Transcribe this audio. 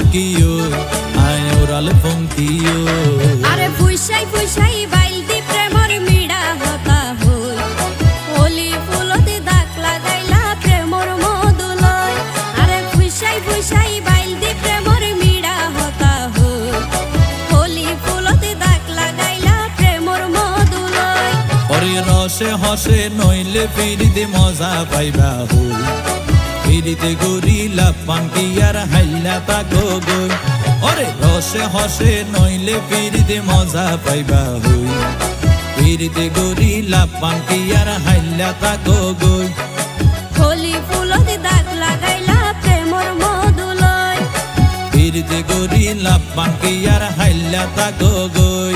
ফঙ্কিও আয় ওরাল ফঙ্কিও আরে ফুইসাই ফুইসাই বাইলতি প্রেমর মিড়া হতা হই। ওলি ফুলতে দাগ লাগাইলা প্রেমর মদুলয়। আরে ফুইসাই ফুইসাই বাইলতি প্রেমর মিড়া হতা হই। ওলি ফুলতে দাগ লাগাইলা প্রেমর মদুলয়। ওরে রসে হসে নইলে পিরিতে মজা পাইবা হই। ফিরিতে গরিলা পাঙ্কি আর হাইলা তাকো গই ওরে রসে হসে নইলে ফিরিতে মজা পাইবা হই। ফিরিতে গরিলা পাঙ্কি আর হাইলা তাকো গই হলি ফুলতি দাগ লাগাইলা প্রেমর মধুলয়। ফিরিতে গরিলা পাঙ্কি আর হাইলা তাকো গই